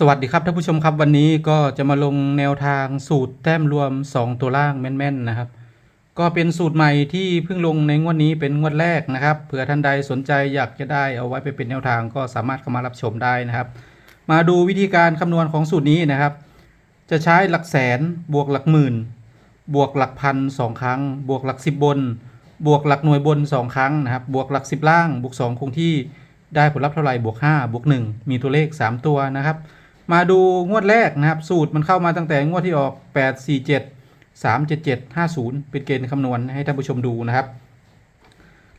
สวัสดีครับท่านผู้ชมครับวันนี้ก็จะมาลงแนวทางสูตรแต้มรวม 2 ตัวล่างแม่นๆนะครับ ก็เป็นสูตรใหม่ที่เพิ่งลงในงวดนี้เป็นงวดแรกนะครับเผื่อท่านใดสนใจอยากจะได้เอาไว้ไปเป็นแนวทางก็สามารถเข้ามารับชมได้นะครับ มาดูวิธีการคำนวณของสูตรนี้นะครับ จะใช้หลักแสนบวกหลักหมื่น บวกหลักพันสองครั้ง บวกหลักสิบบน บวกหลักหน่วยบน 2 ครั้งนะครับ บวกหลักสิบล่าง บวก2คงที่ได้ผลลัพธ์เท่าไหร่บวก5บวก1มีตัวเลข 3 ตัวนะครับ มาดูงวดแรกนะครับ สูตรมันเข้ามาตั้งแต่งวดที่ออก 8 4 7 3 7 7 5 0 เป็นเกณฑ์คำนวณให้ท่านผู้ชมดูนะครับ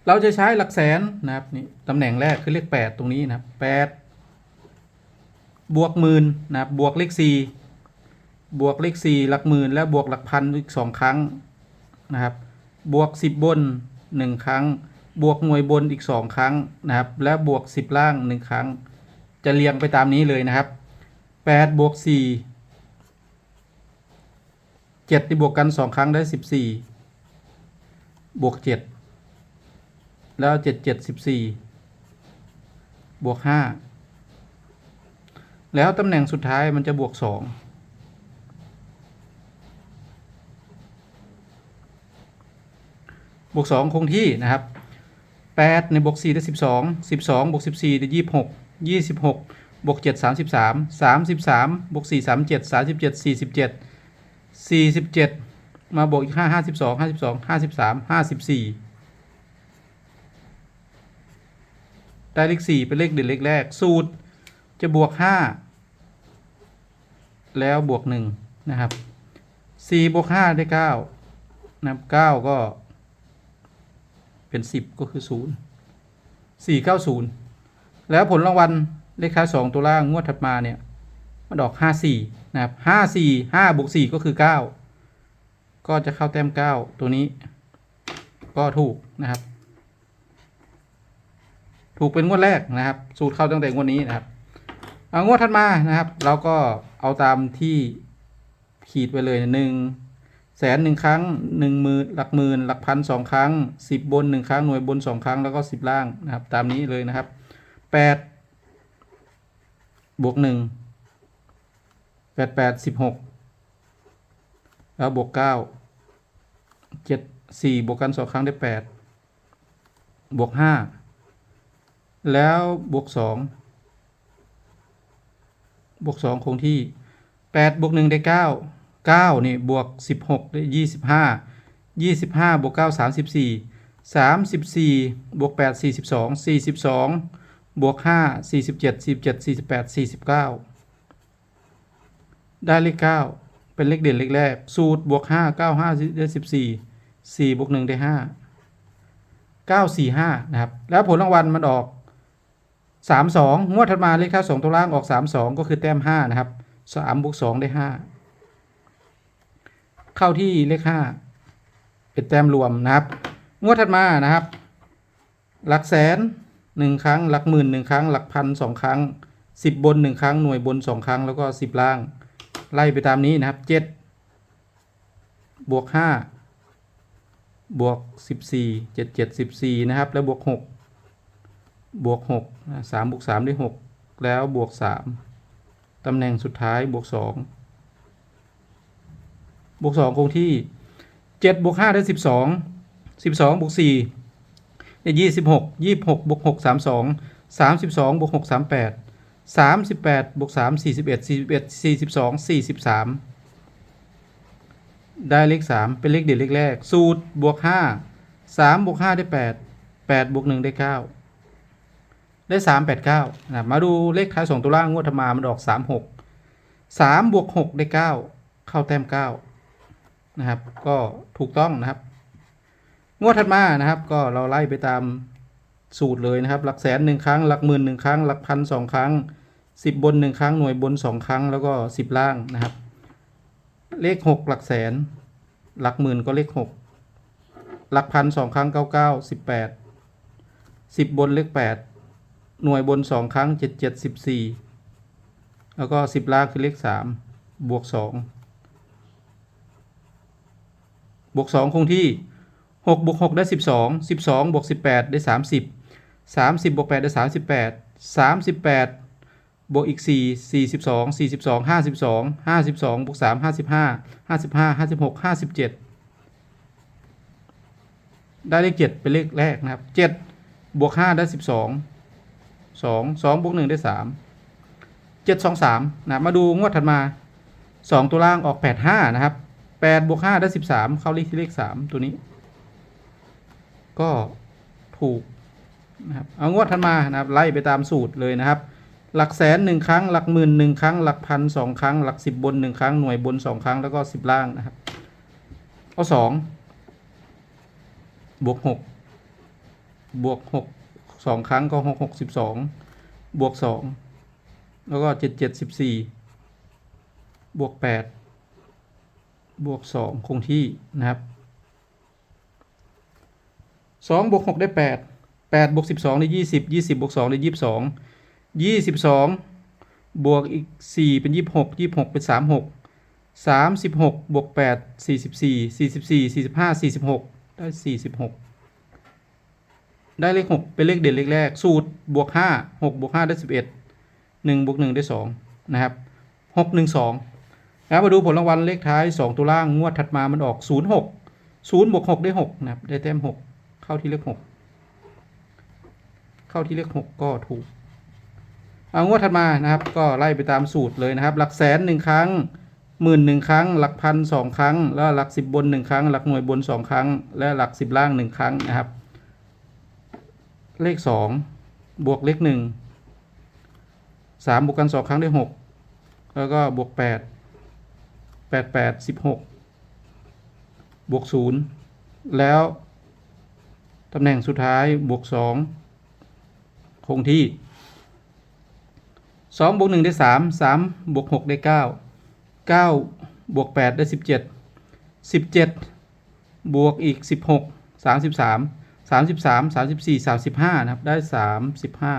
เราจะใช้หลักแสนนะครับนี่ตำแหน่งแรกคือเลข 8 ตรงนี้นะครับ8บวกหมื่นนะครับบวกเลข 4 บวกเลข 4 หลักหมื่นและบวกหลักพันอีก 2 ครั้งนะครับ บวก 10 บน 1 ครั้ง บวกหน่วยบนอีก 2 ครั้งนะครับ และบวก 10 ล่าง 1 ครั้ง จะเรียงไปตามนี้เลยนะครับ 8บวก4 7ที่บวกกัน2ครั้งได้14บวก7แล้ว7 7 14บวก5แล้วตำแหน่งสุดท้ายมันจะบวก2บวก2คงที่นะครับ8ในบวก4ได้12 12บวก14ได้26 26บ บวก7 33 33บวก4 37 37 47 47มาบวกอีก5 52 52 53 54ได้เลข4เป็นเลขเด่นเลขแรก สูตรจะบวก5แล้วบวก1นะครับ4บวก5ได้9นะครับ9ก็ เป็น10ก็คือ0 4 9 0แล้วผลรางวัล เลขท้าย2ตัวล่างงวดถัดมาเนี่ยมันออก54นะครับ54 5บวก4ก็คือ9ก็จะเข้าแต้ม9ตัวนี้ ก็ถูกนะครับ ถูกเป็นงวดแรกนะครับ สูตรเข้าตั้งแต่งวดนี้นะครับเอางวดถัดมานะครับ เราก็เอาตามที่ขีดไปเลยหนึ่งแสนหนึ่งครั้งหนึ่งหมื่นหลักหมื่นหลักพันสองครั้งสิบบนหนึ่งครั้งหน่วยบนสองครั้งแล้วก็สิบล่างนะครับ ตามนี้เลยนะครับแปด บวกหนึ่งแปดแปดสิบหกแล้วบวกเก้าเจ็ดสี่บวกกันสองครั้งได้แปดบวกห้าแล้วบวกสองบวกสองคงที่แปดบวกหนึ่งได้เก้าเก้านี่บวกสิบหกได้ยี่สิบห้ายี่สิบห้าบวกเก้าสามสิบสี่สามสิบสี่บวกแปดสี่สิบสองสี่สิบสอง บวกห้าสี่สิบเจ็ดสี่สิบเจ็ดสี่สิบแปดสี่สิบเก้าได้เลขเก้าเป็นเลขเด่นเลขแรก สูตรบวกห้าเก้าห้าได้สิบสี่สี่บวกหนึ่งได้ห้าเก้าสี่ห้านะครับ แล้วผลรางวัลมันออกสามสองงวดถัดมาเลขท้ายสองตัวล่างออกสามสองก็คือแต้มห้านะครับสามบวกสองได้ห้าเข้าที่เลขห้าเป็นแต้มรวมนะครับ งวดถัดมานะครับ หลักแสน หนึ่งครั้ง หลักหมื่นหนึ่งครั้ง หลักพันสองครั้งสิบบนหนึ่งครั้ง หน่วยบนสองครั้ง แล้วก็สิบล่าง ไล่ไปตามนี้นะครับเจ็ดบวกห้าบวกสิบสี่เจ็ดเจ็ดสิบสี่นะครับ แล้วบวกหกบวกหกสามบวกสามได้หกแล้วบวกสามตำแหน่งสุดท้ายบวกสองบวกสองคงที่เจ็ดบวกห้าได้สิบสองสิบสองบวกสี่ ยี่สิบหกยี่บหกบวกหกสามสองสามสิบสองบวกหกสามแปดสามสิบแปดบวกสามสี่สิบเอ็ดสี่สิบเอ็ดสี่สิบสองสี่สิบสามได้เลขสามเป็นเลขเด่นเลขแรก สูตรบวกห้าสามบวกห้าได้แปดแปดบวกหนึ่งได้เก้าได้สามแปดเก้านะมาดูเลขท้ายสองตัวล่างงวดธรรมามันออกสามหกสามบวกหกได้เก้าเข้าแต้มเก้านะครับ ก็ถูกต้องนะครับ งวดถัดมานะครับ ก็เราไล่ไปตามสูตรเลยนะครับ หลักแสนหนึ่งครั้ง หลักหมื่นหนึ่งครั้ง หลักพันสองครั้งสิบบนหนึ่งครั้ง หน่วยบนสองครั้ง แล้วก็สิบล่างนะครับ เลขหกหลักแสน หลักหมื่นก็เลขหกหลักพันสองครั้งเก้าเก้าสิบแปดสิบบนเลขแปดหน่วยบนสองครั้งเจ็ดเจ็ดสิบสี่แล้วก็สิบล่างคือเลขสามบวกสองบวกสองคงที่ หกบวกหกได้สิบสองสิบสองบวกสิบแปดได้สามสิบสามสิบบวกแปดได้สามสิบแปดสามสิบแปดบวกอีกสี่สี่สิบสองสี่สิบสองห้าสิบสองห้าสิบสองบวกสามห้าสิบห้าห้าสิบห้าห้าสิบหกห้าสิบเจ็ดได้เลขเจ็ดเป็นเลขแรกนะครับเจ็ดบวกห้าได้สิบสองสองสองบวกหนึ่งได้สามเจ็ดสองสามนะมาดูงวดถัดมาสองตัวล่างออกแปดห้านะครับแปดบวกห้าได้สิบสามเข้าเลขที่เลขสามตัวนี้ ก็ถูกนะครับเอางวดถัดมานะครับไล่ไปตามสูตรเลยนะครับ หลักแสนหนึ่งครั้ง หลักหมื่นหนึ่งครั้ง หลักพันสองครั้ง หลักสิบบนหนึ่งครั้งหน่วยบนสองครั้งแล้วก็สิบล่างนะครับเอาสองบวกหกบวกหกสองครั้งก็หกหกสิบสองบวกสองแล้วก็เจ็ดเจ็ดสิบสี่บวกแปดบวกสองคงที่นะครับ สองบวกหกได้แปดแปดบวกสิบสองได้ยี่สิบยี่สิบบวกสองได้ยี่สิบสองยี่สิบสองบวกอีกสี่เป็นยี่สิบหกยี่สิบหกเป็นสามหกสามสิบหกบวกแปดสี่สิบสี่สี่สิบสี่สี่สิบห้าสี่สิบหกได้สี่สิบหกได้เลขหกเป็นเลขเด่นเลขแรก สูตรบวกห้าหกบวกห้าได้สิบเอ็ดหนึ่งบวกหนึ่งได้สองนะครับหกหนึ่งสองแล้วมาดูผลรางวัลเลขท้ายสองตัวล่างงวดถัดมามันออกศูนย์หกศูนย์บวกหกได้หกนะครับได้แต้มหก เข้าที่เลขหกเข้าที่เลขหกก็ถูก เอางวดถัดมานะครับ ก็ไล่ไปตามสูตรเลยนะครับ หลักแสนหนึ่งครั้งหมื่นหนึ่งครั้ง หลักพันสองครั้ง แล้วหลักสิบบนหนึ่งครั้ง หลักหน่วยบนสองครั้ง และหลักสิบล่างหนึ่งครั้งนะครับ เลขสองบวกเลขหนึ่งสามบวกกันสองครั้งได้หกแล้วก็บวกแปดแปดแปดสิบหกบวกศูนย์แล้ว ตำแหน่งสุดท้ายบวกสองคงที่สองบวกหนึ่งได้สามสามบวกหกได้เก้าเก้าบวกแปดได้สิบเจ็ดสิบเจ็ดบวกอีกสิบหกสามสิบสามสามสิบสามสามสิบสี่สามสิบห้านะครับ ได้สามสิบห้า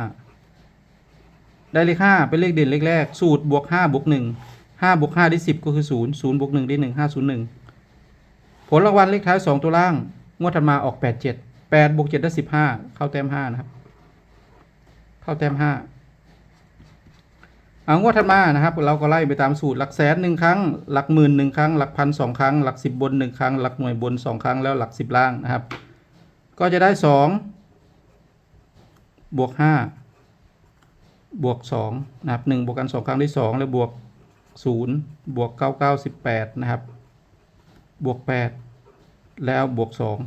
ได้เลขห้าเป็นเลขเด่นเลขแรก สูตรบวกห้าบวกหนึ่งห้าบวกห้าได้สิบก็คือศูนย์ศูนย์บวกหนึ่งได้หนึ่งห้าศูนย์หนึ่งผลรางวัลเลขท้ายสองตัวล่าง งวดถัดมาออกแปดเจ็ด แปดบวกเจ็ดได้สิบห้าเข้าแต้มห้านะครับ เข้าแต้มห้าเอางวดถัดมานะครับ เราก็ไล่ไปตามสูตรหลักแสนหนึ่งครั้ง หลักหมื่นหนึ่งครั้ง หลักพันสองครั้ง หลักสิบบนหนึ่งครั้ง หลักหน่วยบนสองครั้ง แล้วหลักสิบล่างนะครับ ก็จะได้สองบวกห้าบวกสองนะครับหนึ่งบวกกันสองครั้งได้สองแล้วบวกศูนย์บวกเก้าเก้าสิบแปดนะครับ บวกแปดแล้วบวกสอง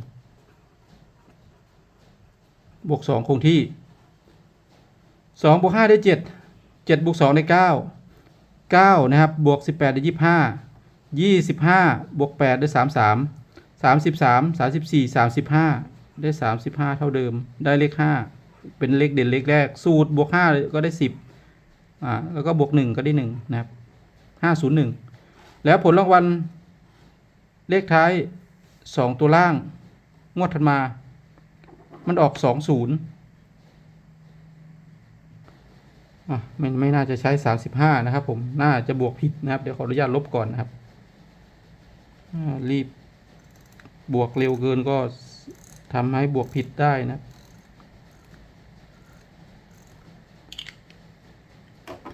บวกสองคงที่สองบวกห้าได้เจ็ดเจ็ดบวกสองได้เก้าเก้านะครับ บวกสิบแปดได้ยี่ห้ายี่สิบห้าบวกแปดได้สามสามสามสิบสามสามสิบสี่สามสิบห้าได้สามสิบห้าเท่าเดิม ได้เลขห้าเป็นเลขเด่นเลขแรก สูตรบวกห้าก็ได้สิบอ่าแล้วก็บวกหนึ่งก็ได้หนึ่งนะครับห้าศูนย์หนึ่งแล้วผลรางวัลเลขท้ายสองตัวล่าง งวดถัดมา มันออกสองศูนย์อะไม่ไม่น่าจะใช้สามสิบห้านะครับผมน่าจะบวกผิดนะครับ เดี๋ยวขออนุญาตลบก่อนนะครับอ่ารีบบวกเร็วเกินก็ทำให้บวกผิดได้นะ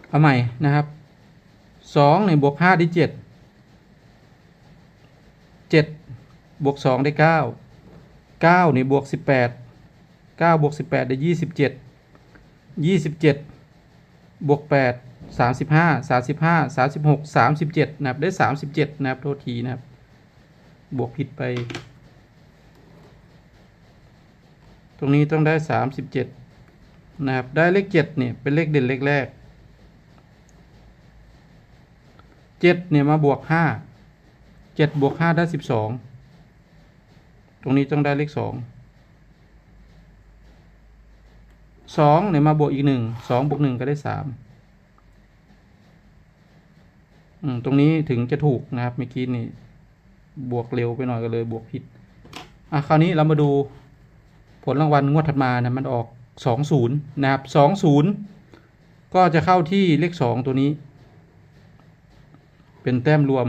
เอาใหม่นะครับสองในบวกห้าได้เจ็ดเจ็ดบวกสองได้เก้าเก้าในบวกสิบแปด 9บวก18ได้27 27บวก8 35 35 36 37นะครับได้ 37นะครับโทษทีนะครับ บวกผิดไป ตรงนี้ต้องได้ 37นะครับได้เลข7เนี่ยเป็นเลขเด่นเลขแรก7เนี่ยมาบวก 5 7บวก5ได้ 12 ตรงนี้ต้องได้เลข 2 สองเนี่ยมาบวกอีกหนึ่งสองบวกหนึ่งก็ได้สามอืมตรงนี้ถึงจะถูกนะครับเมื่อกี้นี่บวกเร็วไปหน่อยก็เลยบวกผิด อะคราวนี้เรามาดูผลรางวัลงวดถัดมานะมันออกสองศูนย์นะครับสองศูนย์ก็จะเข้าที่เลขสองตัวนี้ เป็นแต้มรวม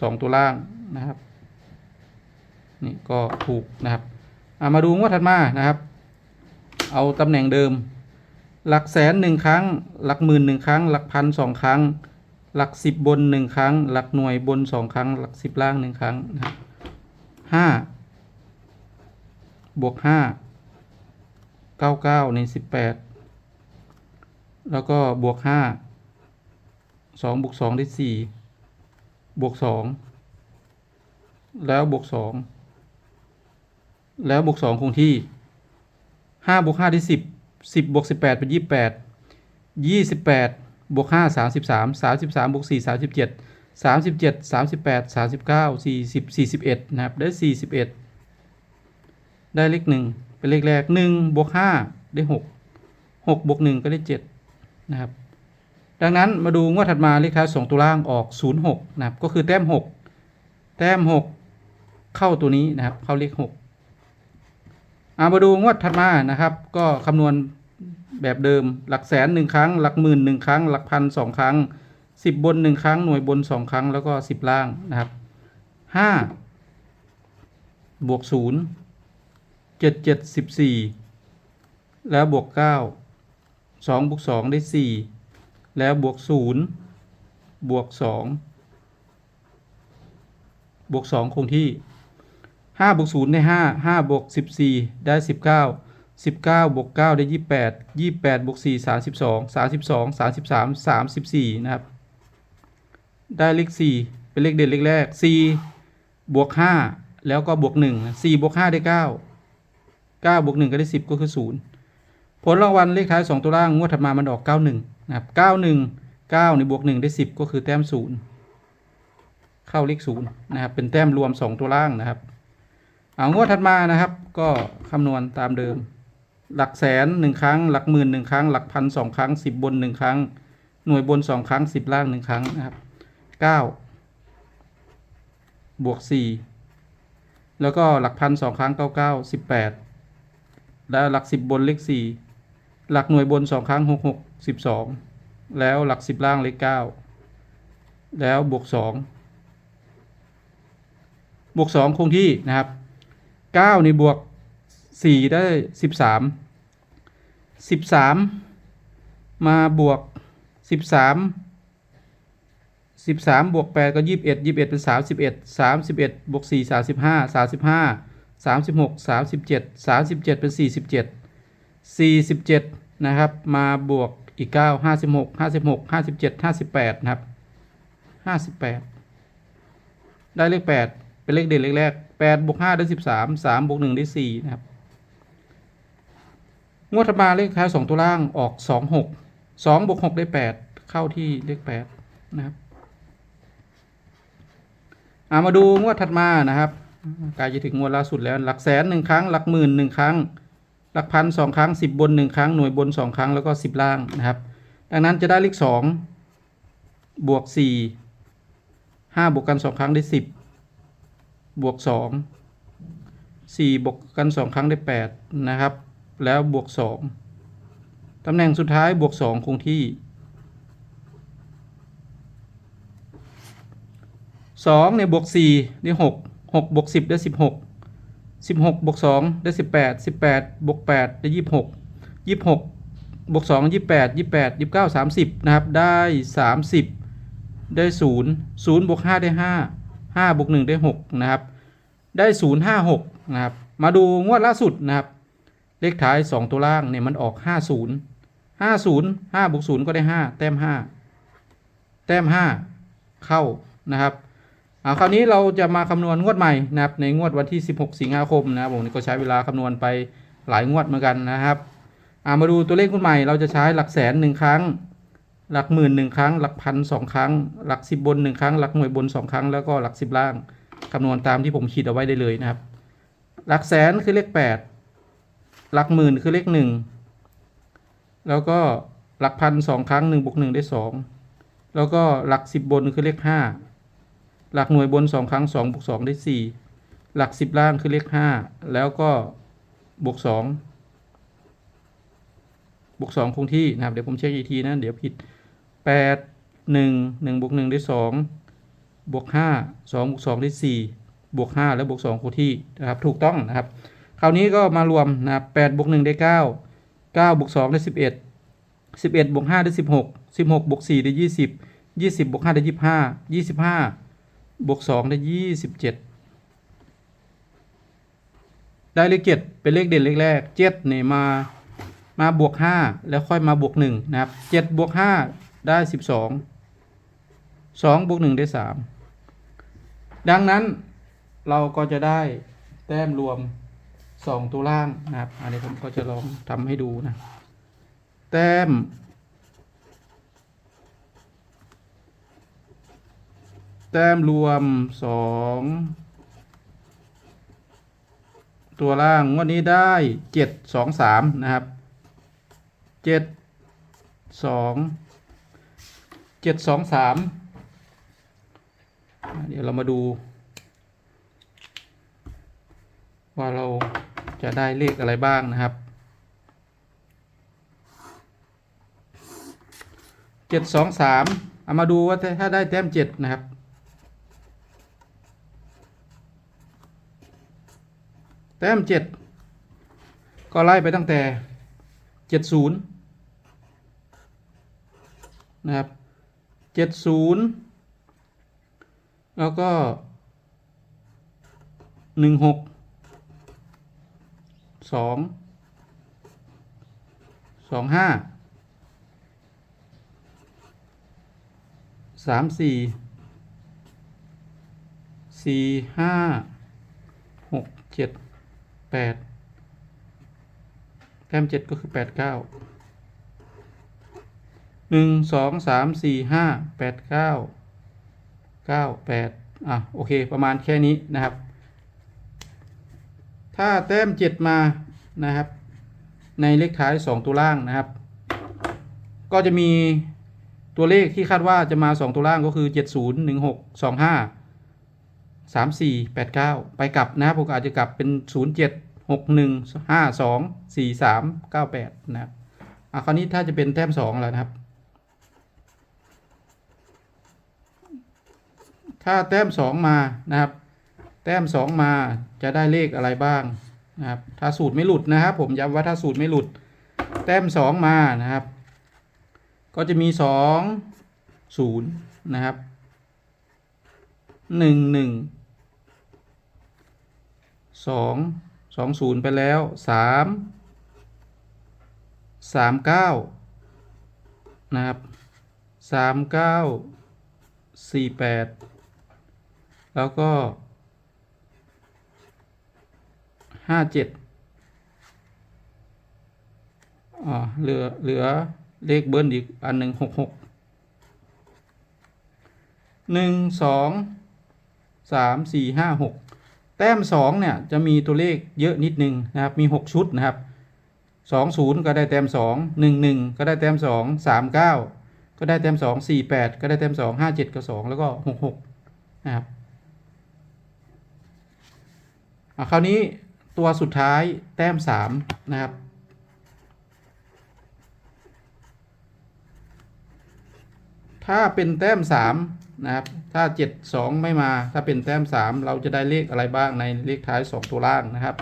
สองตัวล่างนะครับนี่ก็ถูกนะครับ อะมาดูงวดถัดมานะครับ เอาตำแหน่งเดิม หลักแสนหนึ่งครั้ง หลักหมื่นหนึ่งครั้ง หลักพันสองครั้ง หลักสิบบนหนึ่งครั้ง หลักหน่วยบนสองครั้ง หลักสิบล่างหนึ่งครั้งนะครับห้าบวกห้าเก้าเก้าในสิบแปดแล้วก็บวกห้าสองบวกสองได้สี่บวกสองแล้วบวกสองแล้วบวกสองคงที่ ห้าบวกห้าได้สิบสิบบวกสิบแปดเป็นยี่สิบแปดยี่สิบแปดบวกห้าสามสิบสามสามสิบสามบวกสี่สามสิบเจ็ดสามสิบเจ็ดสามสิบแปดสามสิบเก้าสี่สิบสี่สิบเอ็ดนะครับ ได้สี่สิบเอ็ดได้เลขหนึ่งเป็นเลขแรกหนึ่งบวกห้าได้หกหกบวกหนึ่งก็ได้เจ็ดนะครับ ดังนั้นมาดูงวดถัดมาเลขท้ายสองตัวล่างออกศูนย์หกนะครับ ก็คือแต้มหกแต้มหกเข้าตัวนี้นะครับ เข้าเลขหกามาดูงวดถัดมานะครับ ก็คำนวณแบบเดิม หลักแสนหนึ่งครั้ง หลักหมื่นหนึ่งครั้ง หลักพันสองครั้งสิบบนหนึ่งครั้ง หน่วยบนสองครั้ง แล้วก็สิบล่างนะครับห้าบวกศูนย์เจ็ดเจ็ดสิบสี่แล้วบวกเก้าสองบวกสองได้สี่แล้วบวกศูนย์บวกสองบวกสองคงที่ ห้าบวกศูนย์ได้ห้าห้าบวกสิบสี่ได้สิบเก้าสิบเก้าบวกเก้าได้ยี่แปดยี่แปดบวกสี่สามสิบสองสามสิบสองสามสิบสามสามสิบสี่นะครับ ได้เลขสี่เป็นเลขเด่นเลขแรกสี่บวกห้าแล้วก็บวกหนึ่งสี่บวกห้าได้เก้าเก้าบวกหนึ่งก็ได้สิบก็คือศูนย์ผลรางวัลเลขท้ายสองตัวล่างงวดถัดมามันออกเก้าหนึ่งนะครับเก้าหนึ่งเก้าในบวกหนึ่งได้สิบก็คือแต้มศูนย์เข้าเลขศูนย์นะครับเป็นแต้มรวมสองตัวล่างนะครับ เอางวดถัดมานะครับ ก็คำนวณตามเดิม หลักแสนหนึ่งครั้ง หลักหมื่นหนึ่งครั้ง หลักพันสองครั้งสิบบนหนึ่งครั้ง หน่วยบนสองครั้งสิบล่างหนึ่งครั้งนะครับเก้าบวกสี่แล้วก็หลักพันสองครั้งเก้าเก้าสิบแปดแล้วหลักสิบบนเลขสี่หลักหน่วยบนสองครั้งหกหกสิบสองแล้วหลักสิบล่างเลขเก้าแล้วบวกสองบวกสองคงที่นะครับ เก้าในบวกสี่ได้สิบสามสิบสามมาบวกสิบสามสิบสามบวกแปดก็ยี่สิบเอ็ดยี่สิบเอ็ดเป็นสามสิบเอ็ดสามสิบเอ็ดบวกสี่สามสิบห้าสามสิบห้าสามสิบหกสามสิบเจ็ดสามสิบเจ็ดเป็นสี่สิบเจ็ดสี่สิบเจ็ดนะครับ มาบวกอีกเก้าห้าสิบหกห้าสิบหกห้าสิบเจ็ดห้าสิบแปดนะครับห้าสิบแปดได้เลขแปดเป็นเลขเด่นเลขแรก แปดบวกห้าได้สิบสามสามบวกหนึ่งได้สี่นะครับ งวดถัดมาเลขท้ายสองตัวล่างออกสองหกสองบวกหกได้แปดเข้าที่เลขแปดนะครับอามาดูงวดถัดมานะครับใกล้จะถึงงวดล่าสุดแล้ว หลักแสนหนึ่งครั้ง หลักหมื่นหนึ่งครั้ง หลักพันสองครั้งสิบบนหนึ่งครั้ง หน่วยบนสองครั้ง แล้วก็สิบล่างนะครับ ดังนั้นจะได้เลขสองบวกสี่ห้าบวกกันสองครั้งได้สิบ บวกสองสี่บวกกันสองครั้งได้แปดนะครับ แล้วบวกสองตำแหน่งสุดท้ายบวกสองคงที่สองเนี่ยบวกสี่ได้หกหกบวกสิบได้สิบหกสิบหกบวกสองได้สิบแปดสิบแปดบวกแปดได้ยี่สิบหกยี่สิบหกบวกสองยี่สิบแปดยี่สิบแปดยี่สิบเก้าสามสิบนะครับ ได้สามสิบได้ศูนย์ศูนย์บวกห้าได้ห้าห้าบวกหนึ่งได้หกนะครับ ได้ศูนย์ห้าหกนะครับ มาดูงวดล่าสุดนะครับ เลขท้ายสองตัวล่างเนี่ยมันออกห้าศูนย์ห้าศูนย์ห้าบวกศูนย์ก็ได้ห้าแต้มห้าแต้มห้าเข้านะครับเอาคราวนี้เราจะมาคำนวณงวดใหม่นะครับ ในงวดวันที่ 16 สิงหาคมนะครับผมนี่ก็ใช้เวลาคำนวณไปหลายงวดเหมือนกันนะครับเอามาดูตัวเลขงวดใหม่เราจะใช้หลักแสนหนึ่งครั้ง หลักหมื่นหนึ่งครั้ง หลักพันสองครั้ง หลักสิบบนหนึ่งครั้ง หลักหน่วยบนสองครั้งแล้วก็หลักสิบล่าง คำนวณตามที่ผมขีดเอาไว้ได้เลยนะครับ หลักแสนคือเลขแปดหลักหมื่นคือเลขหนึ่งแล้วก็หลักพันสองครั้งหนึ่งบวกหนึ่งได้สองแล้วก็หลักสิบบนคือเลขห้าหลักหน่วยบนสองครั้งสองบวกสองได้สี่หลักสิบล่างคือเลขห้าแล้วก็บวกสองบวกสองคงที่นะครับ เดี๋ยวผมเช็คอีกทีนะ เดี๋ยวผิดแปดหนึ่งหนึ่งบวกหนึ่งได้สอง บวกห้าสองบวกสองได้สี่บวกห้าแล้วบวกสองคงที่นะครับถูกต้องนะครับ คราวนี้ก็มารวมนะครับแปดบวกหนึ่งได้เก้าเก้าบวกสองได้สิบเอ็ดสิบเอ็ดบวกห้าได้สิบหกสิบหกบวกสี่ได้ยี่สิบยี่สิบบวกห้าได้ยี่สิบห้ายี่สิบห้าบวกสองได้ยี่สิบเจ็ดได้เลขเจ็ดเป็นเลขเด่นเลขแรกเจ็ดเนี่ยมามาบวกห้าแล้วค่อยมาบวกหนึ่งนะครับเจ็ดบวกห้าได้สิบสอง สองบวกหนึ่งได้สามดังนั้นเราก็จะได้แต้มรวมสองตัวล่างนะครับ อันนี้ผมก็จะลองทำให้ดูนะ แต้ม แต้มรวมสองตัวล่างงวดนี้ได้เจ็ดสองสามนะครับเจ็ดสอง เดี๋ยวเรามาดู ว่าเราจะได้เลขอะไรบ้างนะครับเจ็ดสองสามเอามาดูว่าถ้าถ้าได้แต้มเจ็ดนะครับแต้มเจ็ดก็ไล่ไปตั้งแต่เจ็ดศูนย์นะครับเจ็ดศูนย์ แล้วก็หนึ่งหกสองสองห้าสามสี่สี่ห้าหกเจ็ดแปดแต้มเจ็ดก็คือแปดเก้าหนึ่งสองสามสี่ห้าแปดเก้า ก้าแปดอะโอเค ประมาณแค่นี้นะครับ ถ้าแต้มเจ็ดมานะครับ ในเลขท้ายสองตัวล่างนะครับ ก็จะมีตัวเลขที่คาดว่าจะมา2ตัวล่างก็คือ70 16 25 34 89ไปกลับนะครับผมอาจจะกลับเป็น07 61 52 43 98นะครับอะคราวนี้ถ้าจะเป็นแต้ม2แล้วนะครับ ถ้าแต้ม 2 มานะครับ แต้ม 2 มาจะได้เลขอะไรบ้างนะครับถ้าสูตรไม่หลุดนะครับ ผมย้ำว่าถ้าสูตรไม่หลุด แต้ม 2 มานะครับ ก็จะมีสองศูนย์นะครับหนึ่งหนึ่งสองสองศูนย์ไปแล้วสามสามเก้านะครับสามเก้าสี่ แล้วก็ห้าเจ็ดอ่าเหลือเหลือเลขเบิ้ลอีกอันหนึ่งหกหกหนึ่งสองสามสี่ห้าหกแต้มสองเนี่ยจะมีตัวเลขเยอะนิดนึงนะครับ มีหกชุดนะครับสองศูนย์ก็ได้แต้มสองหนึ่งหนึ่งก็ได้แต้มสองสามเก้าก็ได้แต้มสองสี่แปดก็ได้แต้มสองห้าเจ็ดก็สองแล้วก็หกหกนะครับอะ คราวนี้ตัวสุดท้ายแต้มสามนะครับ ถ้าเป็นแต้มสามนะครับ ถ้าเจ็ดสองไม่มา ถ้าเป็นแต้มสามเราจะได้เลขอะไรบ้างในเลขท้ายสองตัวล่างนะครับ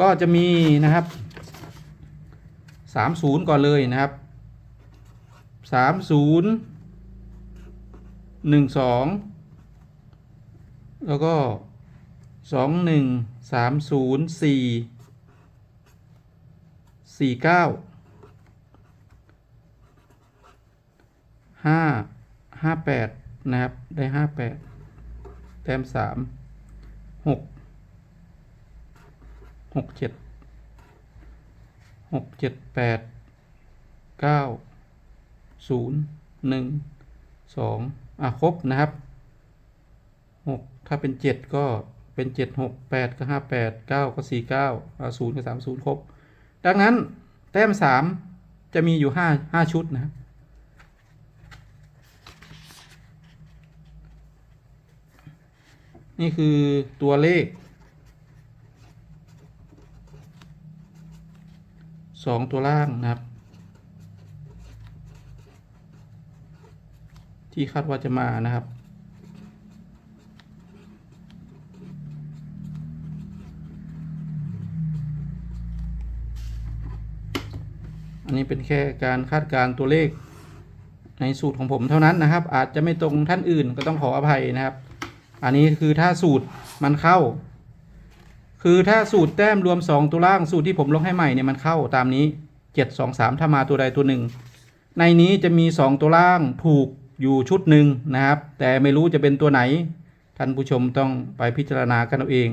ก็จะมีนะครับสามศูนย์ก่อนเลยนะครับสามศูนย์หนึ่งสองแล้วก็ สองหนึ่งสามศูนย์สี่สี่เก้าห้าห้าแปดนะครับ ได้ห้าแปดแต้มสามหกหกเจ็ดหกเจ็ดแปดเก้าศูนย์หนึ่งสองอะ ครบ นะครับหกถ้าเป็นเจ็ดก็ เป็นเจ็ดหกแปดก็ห้าแปดเก้าก็สี่เก้าศูนย์ก็สามศูนย์ครบ ดังนั้นแต้มสามจะมีอยู่ห้าห้าชุดนะครับนี่คือตัวเลขสองตัวล่างนะครับ ที่คาดว่าจะมานะครับ อันนี้เป็นแค่การคาดการ์ตัวเลขในสูตรของผมเท่านั้นนะครับ อาจจะไม่ตรงท่านอื่นก็ต้องขออภัยนะครับ อันนี้คือถ้าสูตรมันเข้า คือถ้าสูตรแต้มรวม 2 ตัวล่างสูตรที่ผมลงให้ใหม่เนี่ยมันเข้าตามนี้ 7 2 3 ถ้ามาตัวใดตัวหนึ่ง ในนี้จะมี 2 ตัวล่างถูกอยู่ชุดหนึ่งนะครับ แต่ไม่รู้จะเป็นตัวไหน ท่านผู้ชมต้องไปพิจารณากันเอาเอง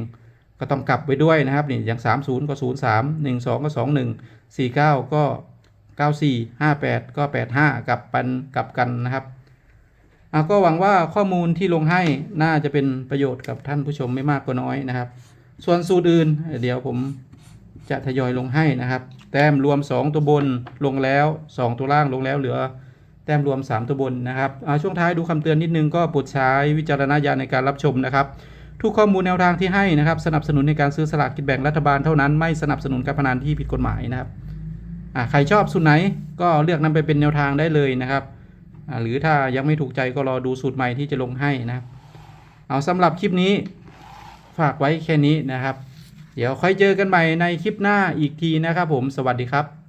ก็ต้องกลับไว้ด้วยนะครับนี่อย่าง 30 ก็ 0 3 1 2 ก็ 2 1 4 9 ก็ 94 58 ก็ 85 กับปันกลับกันนะครับก็หวังว่าข้อมูลที่ลงให้น่าจะเป็นประโยชน์กับท่านผู้ชมไม่มากก็น้อยนะครับ ส่วนสูตรอื่นเดี๋ยวผมจะทยอยลงให้นะครับ แต้มรวม 2 ตัวบนลงแล้ว 2 ตัวล่างลงแล้วเหลือแต้มรวม 3 ตัวบนนะครับช่วงท้ายดูคำเตือนนิดนึงก็โปรดใช้วิจารณญาณในการรับชมนะครับ ทุกข้อมูลแนวทางที่ให้นะครับ สนับสนุนในการซื้อสลากกินแบ่งรัฐบาลเท่านั้นไม่สนับสนุนการพนันที่ผิดกฎหมายนะครับ ใครชอบสูตรไหนก็เลือกนำไปเป็นแนวทางได้เลยนะครับหรือถ้ายังไม่ถูกใจก็รอดูสูตรใหม่ที่จะลงให้นะเอาสำหรับคลิปนี้ฝากไว้แค่นี้นะครับ เดี๋ยวค่อยเจอกันใหม่ในคลิปหน้าอีกทีนะครับผมสวัสดีครับ